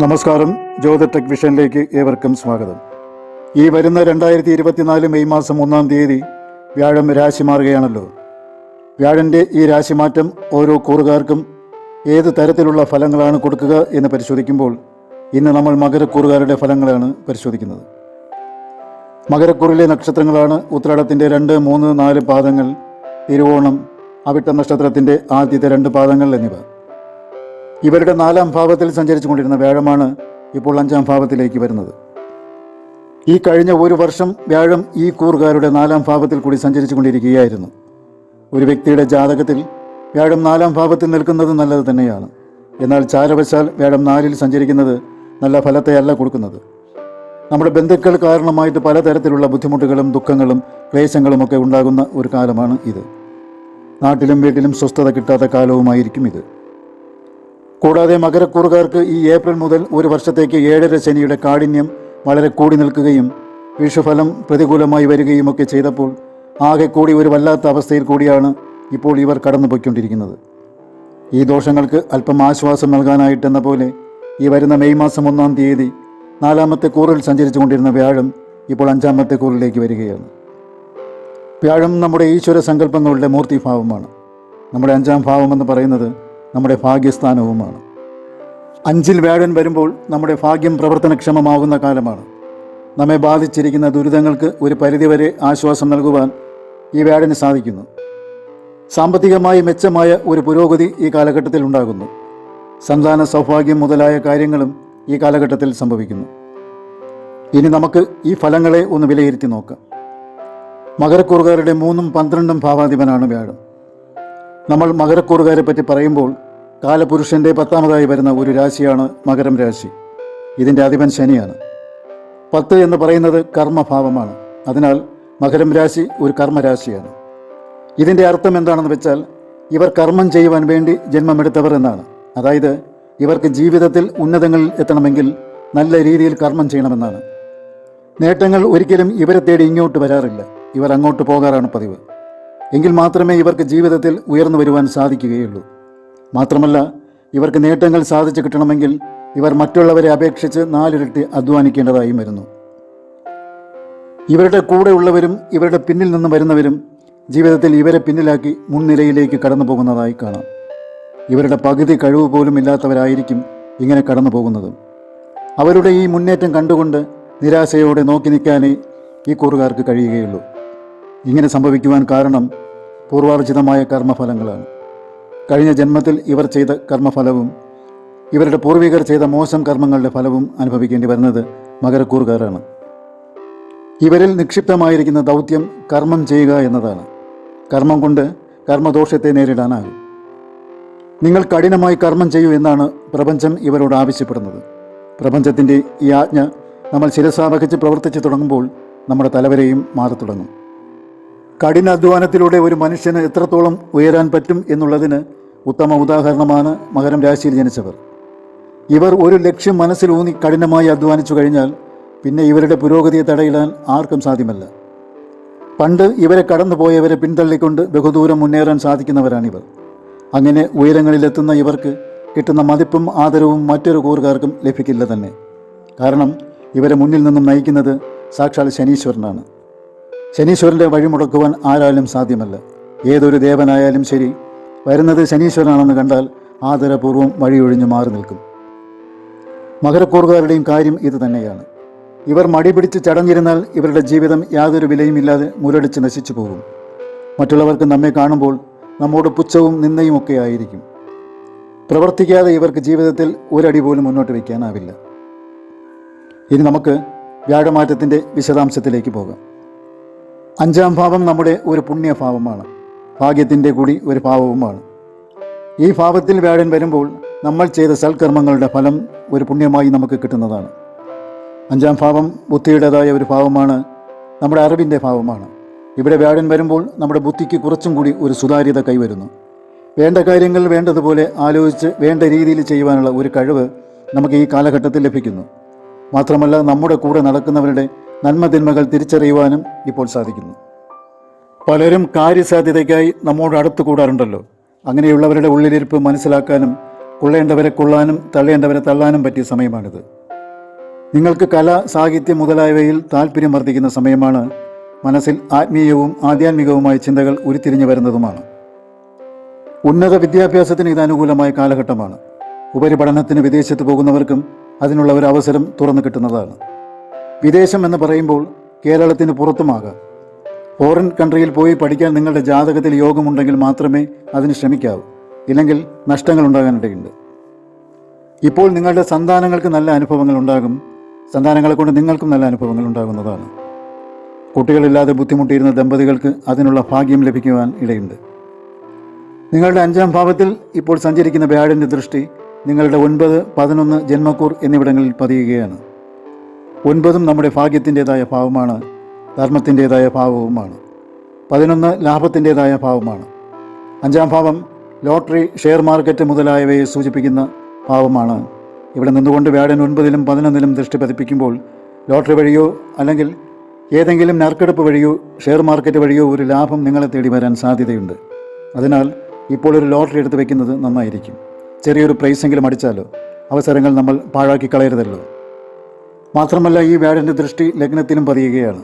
നമസ്കാരം. ജ്യോതിടെക് വിഷനിലേക്ക് ഏവർക്കും സ്വാഗതം. ഈ വരുന്ന രണ്ടായിരത്തി ഇരുപത്തിനാല് മെയ് മാസം ഒന്നാം തീയതി വ്യാഴം രാശി മാറുകയാണല്ലോ. വ്യാഴന്റെ ഈ രാശിമാറ്റം ഓരോ കൂറുകാർക്കും ഏത് തരത്തിലുള്ള ഫലങ്ങളാണ് കൊടുക്കുക എന്ന് പരിശോധിക്കുമ്പോൾ ഇന്ന് നമ്മൾ മകരക്കൂറുകാരുടെ ഫലങ്ങളാണ് പരിശോധിക്കുന്നത്. മകരക്കൂറിലെ നക്ഷത്രങ്ങളാണ് ഉത്രാടത്തിന്റെ രണ്ട് മൂന്ന് നാല് പാദങ്ങൾ തിരുവോണം അവിട്ട നക്ഷത്രത്തിന്റെ ആദ്യത്തെ രണ്ട് പാദങ്ങൾ എന്നിവ. ഇവരുടെ നാലാം ഭാവത്തിൽ സഞ്ചരിച്ചു കൊണ്ടിരുന്ന വ്യാഴമാണ് ഇപ്പോൾ അഞ്ചാം ഭാവത്തിലേക്ക് വരുന്നത്. ഈ കഴിഞ്ഞ ഒരു വർഷം വ്യാഴം ഈ കൂറുകാരുടെ നാലാം ഭാവത്തിൽ കൂടി സഞ്ചരിച്ചു കൊണ്ടിരിക്കുകയായിരുന്നു ഒരു വ്യക്തിയുടെ ജാതകത്തിൽ വ്യാഴം നാലാം ഭാവത്തിൽ നിൽക്കുന്നത് നല്ലത് തന്നെയാണ്. എന്നാൽ ചാരവശാൽ വ്യാഴം നാലിൽ സഞ്ചരിക്കുന്നത് നല്ല ഫലത്തെയല്ല കൊടുക്കുന്നത്. നമ്മുടെ ബന്ധുക്കൾ കാരണമായിട്ട് പലതരത്തിലുള്ള ബുദ്ധിമുട്ടുകളും ദുഃഖങ്ങളും ക്ലേശങ്ങളുമൊക്കെ ഉണ്ടാകുന്ന ഒരു കാലമാണ് ഇത്. നാട്ടിലും വീട്ടിലും സ്വസ്ഥത കിട്ടാത്ത കാലവുമായിരിക്കും ഇത്. കൂടാതെ മകരക്കൂറുകാർക്ക് ഈ ഏപ്രിൽ മുതൽ ഒരു വർഷത്തേക്ക് ഏഴര ശനിയുടെ കാഠിന്യം വളരെ കൂടി നിൽക്കുകയും വിഷുഫലം പ്രതികൂലമായി വരികയും ഒക്കെ ചെയ്തപ്പോൾ ആകെ കൂടി ഒരു വല്ലാത്ത അവസ്ഥയിൽ കൂടിയാണ് ഇപ്പോൾ ഇവർ കടന്നു പോയിക്കൊണ്ടിരിക്കുന്നത് ഈ ദോഷങ്ങൾക്ക് അല്പം ആശ്വാസം നൽകാനായിട്ടെന്ന പോലെ ഈ വരുന്ന മെയ് മാസം ഒന്നാം തീയതി നാലാമത്തെ കൂറിൽ സഞ്ചരിച്ചു കൊണ്ടിരുന്ന വ്യാഴം ഇപ്പോൾ അഞ്ചാമത്തെ കൂറിലേക്ക് വരികയാണ്. വ്യാഴം നമ്മുടെ ഈശ്വര സങ്കല്പങ്ങളുടെ മൂർത്തിഭാവമാണ്. നമ്മുടെ അഞ്ചാം ഭാവമെന്ന് പറയുന്നത് നമ്മുടെ ഭാഗ്യസ്ഥാനവുമാണ്. അഞ്ചിൽ വ്യാഴൻ വരുമ്പോൾ നമ്മുടെ ഭാഗ്യം പ്രവർത്തനക്ഷമമാകുന്ന കാലമാണ്. നമ്മെ ബാധിച്ചിരിക്കുന്ന ദുരിതങ്ങൾക്ക് ഒരു പരിധിവരെ ആശ്വാസം നൽകുവാൻ ഈ വ്യാഴന് സാധിക്കുന്നു. സാമ്പത്തികമായി മെച്ചമായ ഒരു പുരോഗതി ഈ കാലഘട്ടത്തിൽ ഉണ്ടാകുന്നു. സന്താന സൗഭാഗ്യം മുതലായ കാര്യങ്ങളും ഈ കാലഘട്ടത്തിൽ സംഭവിക്കുന്നു. ഇനി നമുക്ക് ഈ ഫലങ്ങളെ ഒന്ന് വിലയിരുത്തി നോക്കാം. മകരക്കൂറുകാരുടെ മൂന്നും പന്ത്രണ്ടും ഭാവാധിപനാണ് വ്യാഴം നമ്മൾ മകരക്കൂറുകാരെ പറ്റി പറയുമ്പോൾ കാലപുരുഷന്റെ പത്താമതായി വരുന്ന ഒരു രാശിയാണ് മകരം രാശി. ഇതിന്റെ അധിപൻ ശനിയാണ്. പത്ത് എന്ന് പറയുന്നത് കർമ്മഭാവമാണ്. അതിനാൽ മകരം രാശി ഒരു കർമ്മരാശിയാണ്. ഇതിന്റെ അർത്ഥം എന്താണെന്ന് വെച്ചാൽ ഇവർ കർമ്മം ചെയ്യുവാൻ വേണ്ടി ജന്മമെടുത്തവർ എന്നാണ്. അതായത് ഇവർക്ക് ജീവിതത്തിൽ ഉന്നതങ്ങളിൽ എത്തണമെങ്കിൽ നല്ല രീതിയിൽ കർമ്മം ചെയ്യണമെന്നാണ്. നേട്ടങ്ങൾ ഒരിക്കലും ഇവരെ തേടി ഇങ്ങോട്ട് വരാറില്ല. ഇവർ അങ്ങോട്ട് പോകാറാണ് പതിവ്. എങ്കിൽ മാത്രമേ ഇവർക്ക് ജീവിതത്തിൽ ഉയർന്നു വരുവാൻ സാധിക്കുകയുള്ളൂ. മാത്രമല്ല ഇവർക്ക് നേട്ടങ്ങൾ സാധിച്ചു കിട്ടണമെങ്കിൽ ഇവർ മറ്റുള്ളവരെ അപേക്ഷിച്ച് നാലിരട്ടി അധ്വാനിക്കേണ്ടതായും വരുന്നു. ഇവരുടെ കൂടെയുള്ളവരും ഇവരുടെ പിന്നിൽ നിന്ന് വരുന്നവരും ജീവിതത്തിൽ ഇവരെ പിന്നിലാക്കി മുൻനിരയിലേക്ക് കടന്നു പോകുന്നതായി കാണാം. ഇവരുടെ പകുതി കഴിവ് പോലും ഇല്ലാത്തവരായിരിക്കും ഇങ്ങനെ കടന്നു പോകുന്നത്. അവരുടെ ഈ മുന്നേറ്റം കണ്ടുകൊണ്ട് നിരാശയോടെ നോക്കി നിൽക്കാനേ ഈ കൂറുകാർക്ക് കഴിയുകയുള്ളൂ. ഇങ്ങനെ സംഭവിക്കുവാൻ കാരണം പൂർവാർജിതമായ കർമ്മഫലങ്ങളാണ്. കഴിഞ്ഞ ജന്മത്തിൽ ഇവർ ചെയ്ത കർമ്മഫലവും ഇവരുടെ പൂർവികർ ചെയ്ത മോശം കർമ്മങ്ങളുടെ ഫലവും അനുഭവിക്കേണ്ടി വരുന്നത് മകരക്കൂറുകാരാണ്. ഇവരിൽ നിക്ഷിപ്തമായിരിക്കുന്ന ദൗത്യം കർമ്മം ചെയ്യുക എന്നതാണ്. കർമ്മം കൊണ്ട് കർമ്മദോഷത്തെ നേരിടാനാകും. നിങ്ങൾ കഠിനമായി കർമ്മം ചെയ്യൂ എന്നാണ് പ്രപഞ്ചം ഇവരോട് ആവശ്യപ്പെടുന്നത്. പ്രപഞ്ചത്തിന്റെ ഈ ആജ്ഞ നമ്മൾ ശിരസാവഹിച്ച് പ്രവർത്തിച്ചു തുടങ്ങുമ്പോൾ നമ്മുടെ തലവരെയും മാറി തുടങ്ങും കഠിനാധ്വാനത്തിലൂടെ ഒരു മനുഷ്യന് എത്രത്തോളം ഉയരാൻ പറ്റും എന്നുള്ളതിന് ഉത്തമ ഉദാഹരണമാണ് മകരം രാശിയിൽ ജനിച്ചവർ. ഇവർ ഒരു ലക്ഷ്യം മനസ്സിലൂന്നി കഠിനമായി അധ്വാനിച്ചു കഴിഞ്ഞാൽ പിന്നെ ഇവരുടെ പുരോഗതിയെ തടയിടാൻ ആർക്കും സാധ്യമല്ല. പണ്ട് ഇവരെ കടന്നുപോയവരെ പിന്തള്ളിക്കൊണ്ട് ബഹുദൂരം മുന്നേറാൻ സാധിക്കുന്നവരാണിവർ. അങ്ങനെ ഉയരങ്ങളിലെത്തുന്ന ഇവർക്ക് കിട്ടുന്ന മതിപ്പും ആദരവും മറ്റൊരു കൂറുകാർക്കും ലഭിക്കില്ല തന്നെ. കാരണം ഇവരെ മുന്നിൽ നിന്നും നയിക്കുന്നത് സാക്ഷാൽ ശനീശ്വരനാണ്. ശനീശ്വരന്റെ വഴി മുടക്കുവാൻ ആരാലും സാധ്യമല്ല. ഏതൊരു ദേവനായാലും ശരി വരുന്നത് ശനീശ്വരനാണെന്ന് കണ്ടാൽ ആദരപൂർവം വഴിയൊഴിഞ്ഞു മാറി നിൽക്കും. മകരക്കൂറുകാരുടെയും കാര്യം ഇത് തന്നെയാണ്. ഇവർ മടിപിടിച്ച് ചടഞ്ഞിരുന്നാൽ ഇവരുടെ ജീവിതം യാതൊരു വിലയുമില്ലാതെ മുരടിച്ച് നശിച്ചു പോകും. മറ്റുള്ളവർക്ക് നമ്മെ കാണുമ്പോൾ നമ്മോട് പുച്ഛവും നിന്ദയും ഒക്കെ ആയിരിക്കും. പ്രവർത്തിക്കാതെ ഇവർക്ക് ജീവിതത്തിൽ ഒരടി പോലും മുന്നോട്ട് വയ്ക്കാനാവില്ല. ഇനി നമുക്ക് വ്യാഴമാറ്റത്തിന്റെ വിശദാംശത്തിലേക്ക് പോകാം. അഞ്ചാം ഭാവം നമ്മുടെ ഒരു പുണ്യഭാവമാണ് ഭാഗ്യത്തിന്റെ കൂടി ഒരു ഭാവവുമാണ് ഈ ഭാവത്തിൽ വ്യാഴൻ വരുമ്പോൾ നമ്മൾ ചെയ്ത സൽക്കർമ്മങ്ങളുടെ ഫലം ഒരു പുണ്യമായി നമുക്ക് കിട്ടുന്നതാണ്. അഞ്ചാം ഭാവം ബുദ്ധിയുടേതായ ഒരു ഭാവമാണ് നമ്മുടെ അറിവിന്റെ ഭാവമാണ് ഇവിടെ വ്യാഴൻ വരുമ്പോൾ നമ്മുടെ ബുദ്ധിക്ക് കുറച്ചും കൂടി ഒരു സുതാര്യത കൈവരുന്നു. വേണ്ട കാര്യങ്ങൾ വേണ്ടതുപോലെ ആലോചിച്ച് വേണ്ട രീതിയിൽ ചെയ്യുവാനുള്ള ഒരു കഴിവ് നമുക്ക് ഈ കാലഘട്ടത്തിൽ ലഭിക്കുന്നു. മാത്രമല്ല നമ്മുടെ കൂടെ നടക്കുന്നവരുടെ നന്മതിന്മകൾ തിരിച്ചറിയുവാനും ഇപ്പോൾ സാധിക്കുന്നു. പലരും കാര്യസാധ്യതയ്ക്കായി നമ്മോട് അടുത്ത് കൂടാറുണ്ടല്ലോ. അങ്ങനെയുള്ളവരുടെ ഉള്ളിലിരിപ്പ് മനസ്സിലാക്കാനും കൊള്ളേണ്ടവരെ കൊള്ളാനും തള്ളേണ്ടവരെ തള്ളാനും പറ്റിയ സമയമാണിത്. നിങ്ങൾക്ക് കല സാഹിത്യം മുതലായവയിൽ താല്പര്യം വർദ്ധിക്കുന്ന സമയമാണ് മനസ്സിൽ ആത്മീയവും ആധ്യാത്മികവുമായ ചിന്തകൾ ഉരുത്തിരിഞ്ഞു വരുന്നതുമാണ്. ഉന്നത വിദ്യാഭ്യാസത്തിന് ഇത് അനുകൂലമായ കാലഘട്ടമാണ്. ഉപരിപഠനത്തിന് വിദേശത്ത് പോകുന്നവർക്കും അതിനുള്ള ഒരു അവസരം തുറന്നു കിട്ടുന്നതാണ്. വിദേശം എന്ന് പറയുമ്പോൾ കേരളത്തിന് പുറത്തുമാകാം. ഫോറിൻ കൺട്രിയിൽ പോയി പഠിക്കാൻ നിങ്ങളുടെ ജാതകത്തിൽ യോഗമുണ്ടെങ്കിൽ മാത്രമേ അതിന് ശ്രമിക്കാവൂ. ഇല്ലെങ്കിൽ നഷ്ടങ്ങൾ ഉണ്ടാകാനിടയുണ്ട്. ഇപ്പോൾ നിങ്ങളുടെ സന്താനങ്ങൾക്ക് നല്ല അനുഭവങ്ങൾ ഉണ്ടാകും. സന്താനങ്ങളെ കൊണ്ട് നിങ്ങൾക്കും നല്ല അനുഭവങ്ങൾ ഉണ്ടാകുന്നതാണ്. കുട്ടികളില്ലാതെ ബുദ്ധിമുട്ടിയിരുന്ന ദമ്പതികൾക്ക് അതിനുള്ള ഭാഗ്യം ലഭിക്കുവാൻ ഇടയുണ്ട്. നിങ്ങളുടെ അഞ്ചാം ഭാവത്തിൽ ഇപ്പോൾ സഞ്ചരിക്കുന്ന വ്യാഴന്റെ ദൃഷ്ടി നിങ്ങളുടെ ഒൻപത് പതിനൊന്ന് ജന്മക്കൂർ എന്നിവിടങ്ങളിൽ പതിയുകയാണ്. ഒൻപതും നമ്മുടെ ഭാഗ്യത്തിന്റെതായ ഭാവമാണ് ധർമ്മത്തിന്റെതായ ഭാവവുമാണ്. പതിനൊന്ന് ലാഭത്തിന്റെതായ ഭാവമാണ്. അഞ്ചാം ഭാവം ലോട്ടറി ഷെയർ മാർക്കറ്റ് മുതലായവയെ സൂചിപ്പിക്കുന്ന ഭാവമാണ്. ഇവിടെ നിന്നുകൊണ്ട് വ്യാഴൻ ഒൻപതിലും പതിനൊന്നിലും ദൃഷ്ടി പതിപ്പിക്കുമ്പോൾ ലോട്ടറി വഴിയോ അല്ലെങ്കിൽ ഏതെങ്കിലും നറുക്കെടുപ്പ് വഴിയോ ഷെയർ മാർക്കറ്റ് വഴിയോ ഒരു ലാഭം നിങ്ങളെ തേടി വരാൻ സാധ്യതയുണ്ട്. അതിനാൽ ഇപ്പോൾ ഒരു ലോട്ടറി എടുത്ത് വെക്കുന്നത് നന്നായിരിക്കും. ചെറിയൊരു പ്രൈസെങ്കിലും അടിച്ചാലോ? അവസരങ്ങൾ നമ്മൾ പാഴാക്കി കളയരുതല്ലോ മാത്രമല്ല ഈ വ്യാഴന്റെ ദൃഷ്ടി ലഗ്നത്തിലും പതിയുകയാണ്.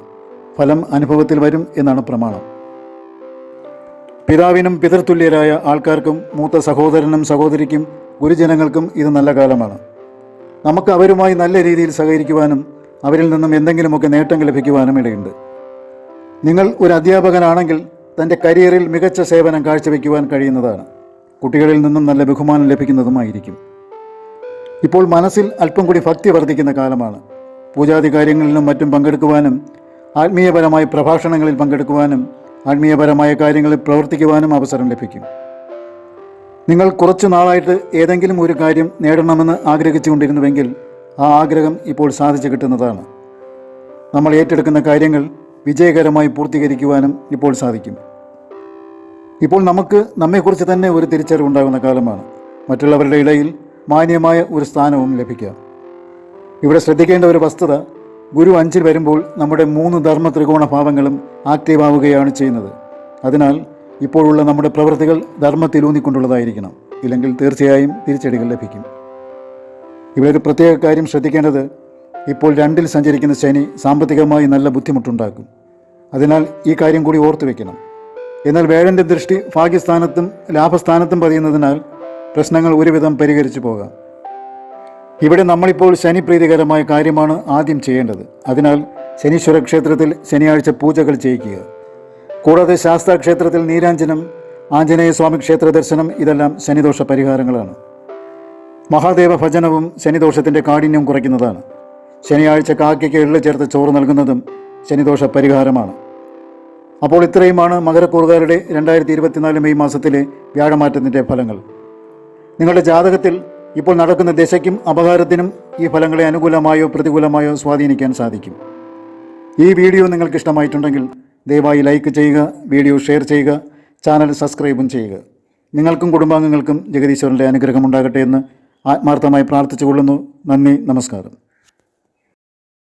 ഫലം അനുഭവത്തിൽ വരും എന്നാണ് പ്രമാണം. പിതാവിനും പിതൃതുല്യരായ ആൾക്കാർക്കും മൂത്ത സഹോദരനും സഹോദരിക്കും ഗുരുജനങ്ങൾക്കും ഇത് നല്ല കാലമാണ്. നമുക്ക് അവരുമായി നല്ല രീതിയിൽ സഹകരിക്കുവാനും അവരിൽ നിന്നും എന്തെങ്കിലുമൊക്കെ നേട്ടം ലഭിക്കുവാനും ഇടയുണ്ട്. നിങ്ങൾ ഒരു അധ്യാപകനാണെങ്കിൽ തന്റെ കരിയറിൽ മികച്ച സേവനം കാഴ്ചവെക്കുവാൻ കഴിയുന്നതാണ്. കുട്ടികളിൽ നിന്നും നല്ല ബഹുമാനം ലഭിക്കുന്നതുമായിരിക്കും. ഇപ്പോൾ മനസ്സിൽ അല്പം കൂടി ഭക്തി വർദ്ധിക്കുന്ന കാലമാണ്. പൂജാതി കാര്യങ്ങളിലും മറ്റും പങ്കെടുക്കുവാനും ആത്മീയപരമായ പ്രഭാഷണങ്ങളിൽ പങ്കെടുക്കുവാനും ആത്മീയപരമായ കാര്യങ്ങളിൽ പ്രവർത്തിക്കുവാനും അവസരം ലഭിക്കും. നിങ്ങൾ കുറച്ച് നാളായിട്ട് ഏതെങ്കിലും ഒരു കാര്യം നേടണമെന്ന് ആഗ്രഹിച്ചുകൊണ്ടിരുന്നുവെങ്കിൽ ആ ആഗ്രഹം ഇപ്പോൾ സാധിച്ചു കിട്ടുന്നതാണ്. നമ്മൾ ഏറ്റെടുക്കുന്ന കാര്യങ്ങൾ വിജയകരമായി പൂർത്തീകരിക്കുവാനും ഇപ്പോൾ സാധിക്കും. ഇപ്പോൾ നമുക്ക് നമ്മെക്കുറിച്ച് തന്നെ ഒരു തിരിച്ചറിവുണ്ടാകുന്ന കാലമാണ്. മറ്റുള്ളവരുടെ ഇടയിൽ മാന്യമായ ഒരു സ്ഥാനവും ലഭിക്കാം. ഇവിടെ ശ്രദ്ധിക്കേണ്ട ഒരു വസ്തുത ഗുരു അഞ്ചിൽ വരുമ്പോൾ നമ്മുടെ മൂന്ന് ധർമ്മ ത്രികോണ ഭാവങ്ങളും ആക്റ്റീവ് ആവുകയാണ് ചെയ്യുന്നത്. അതിനാൽ ഇപ്പോഴുള്ള നമ്മുടെ പ്രവൃത്തികൾ ധർമ്മത്തിലൂന്നിക്കൊണ്ടുള്ളതായിരിക്കണം ഇല്ലെങ്കിൽ തീർച്ചയായും തിരിച്ചടികൾ ലഭിക്കും. ഇവിടെ ഒരു പ്രത്യേക കാര്യം ശ്രദ്ധിക്കേണ്ടത് ഇപ്പോൾ രണ്ടിൽ സഞ്ചരിക്കുന്ന ശനി സാമ്പത്തികമായി നല്ല ബുദ്ധിമുട്ടുണ്ടാക്കും. അതിനാൽ ഈ കാര്യം കൂടി ഓർത്തു വയ്ക്കണം എന്നാൽ വേഴന്റെ ദൃഷ്ടി ഭാഗ്യസ്ഥാനത്തും ലാഭസ്ഥാനത്തും പതിയുന്നതിനാൽ പ്രശ്നങ്ങൾ ഒരുവിധം പരിഹരിച്ചു പോകാം. ഇവിടെ നമ്മളിപ്പോൾ ശനി പ്രീതികരമായ കാര്യമാണ് ആദ്യം ചെയ്യേണ്ടത്. അതിനാൽ ശനീശ്വര ക്ഷേത്രത്തിൽ ശനിയാഴ്ച പൂജകൾ ചെയ്യിക്കുക. കൂടാതെ ശാസ്താ ക്ഷേത്രത്തിൽ നീരാഞ്ജനം ആഞ്ജനേയ സ്വാമി ക്ഷേത്ര ദർശനം ഇതെല്ലാം ശനിദോഷ പരിഹാരങ്ങളാണ്. മഹാദേവ ഭജനവും ശനിദോഷത്തിന്റെ കാഠിന്യം കുറയ്ക്കുന്നതാണ്. ശനിയാഴ്ച കാക്കയ്ക്ക് എള്ളു ചേർത്ത് ചോറ് നൽകുന്നതും ശനിദോഷ പരിഹാരമാണ്. അപ്പോൾ ഇത്രയുമാണ് മകരക്കൂറുകാരുടെ രണ്ടായിരത്തി ഇരുപത്തിനാല് മെയ് മാസത്തിലെ വ്യാഴമാറ്റത്തിന്റെ ഫലങ്ങൾ. നിങ്ങളുടെ ജാതകത്തിൽ ഇപ്പോൾ നടക്കുന്ന ദശയ്ക്കും അപകാരത്തിനും ഈ ഫലങ്ങളെ അനുകൂലമായോ പ്രതികൂലമായോ സ്വാധീനിക്കാൻ സാധിക്കും. ഈ വീഡിയോ നിങ്ങൾക്ക് ഇഷ്ടമായിട്ടുണ്ടെങ്കിൽ ദയവായി ലൈക്ക് ചെയ്യുക വീഡിയോ ഷെയർ ചെയ്യുക ചാനൽ സബ്സ്ക്രൈബും ചെയ്യുക. നിങ്ങൾക്കും കുടുംബാംഗങ്ങൾക്കും ജഗദീശ്വരന്റെ അനുഗ്രഹം ഉണ്ടാകട്ടെ എന്ന് ആത്മാർത്ഥമായി പ്രാർത്ഥിച്ചുകൊള്ളുന്നു. നന്ദി നമസ്കാരം.